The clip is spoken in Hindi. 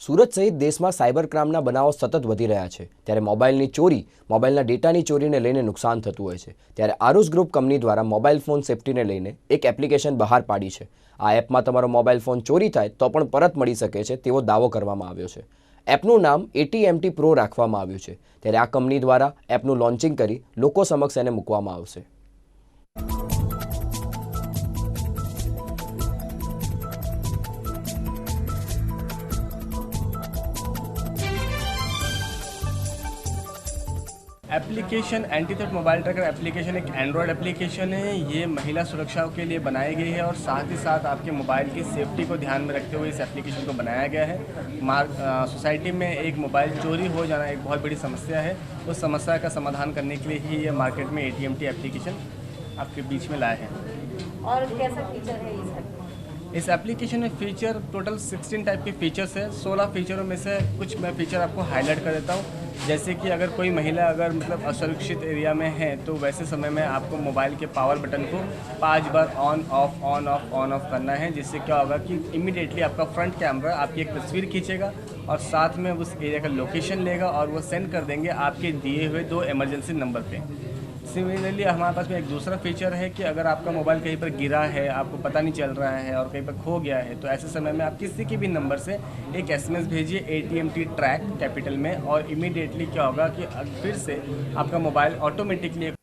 સુરત સહિત દેશમાં સાયબર ક્રાઇમના બનાવો સતત વધી રહ્યા છે. ત્યારે મોબાઈલની ચોરી મોબાઈલના ડેટાની ચોરીને લઈને નુકસાન થતું હોય છે. ત્યારે આરુસ ગ્રુપ કંપની દ્વારા મોબાઈલ ફોન સેફટીને લઈને એક એપ્લિકેશન બહાર પાડી છે. આ એપમાં તમારો મોબાઈલ ફોન ચોરી થાય તો પણ પરત મળી શકે છે તેવો દાવો કરવામાં આવ્યો છે. એપનું નામ એટીએમટી પ્રો રાખવામાં આવ્યું છે. ત્યારે આ કંપની દ્વારા એપનું લોન્ચિંગ કરી લોકો સમક્ષ એને મૂકવામાં આવશે. Application anti theft mobile tracker application एक एंड्रॉयड एप्लीकेशन है। ये महिला सुरक्षा के लिए बनाई गई है और साथ ही साथ आपके मोबाइल की सेफ्टी को ध्यान में रखते हुए इस एप्लीकेशन को बनाया गया है। मार्क सोसाइटी में एक मोबाइल चोरी हो जाना एक बहुत बड़ी समस्या है। उस समस्या का समाधान करने के लिए ही ये मार्केट में एटीएमटी एप्लीकेशन आपके बीच में लाए हैं। और कैसा फीचर है इस इस एप्लीकेशन में फीचर टोटल 16 टाइप के फीचर्स है। 16 फीचरों में से कुछ मैं फीचर आपको हाईलाइट कर देता हूँ। जैसे कि अगर कोई महिला अगर मतलब असुरक्षित एरिया में है तो वैसे समय में आपको मोबाइल के पावर बटन को पाँच बार on off on off on off करना है, जिससे क्या होगा कि इमिडिएटली आपका फ्रंट कैमरा आपकी एक तस्वीर खींचेगा और साथ में उस एरिया का लोकेशन लेगा और वो सेंड कर देंगे आपके दिए हुए दो इमरजेंसी नंबर पे। सिमिलरली हमारे पास में एक दूसरा फीचर है कि अगर आपका मोबाइल कहीं पर गिरा है, आपको पता नहीं चल रहा है और कहीं पर खो गया है तो ऐसे समय में आप किसी के भी नंबर से एक एसएमएस भेजिए ए टी ट्रैक कैपिटल में और इमीडिएटली क्या होगा कि फिर से आपका मोबाइल ऑटोमेटिकली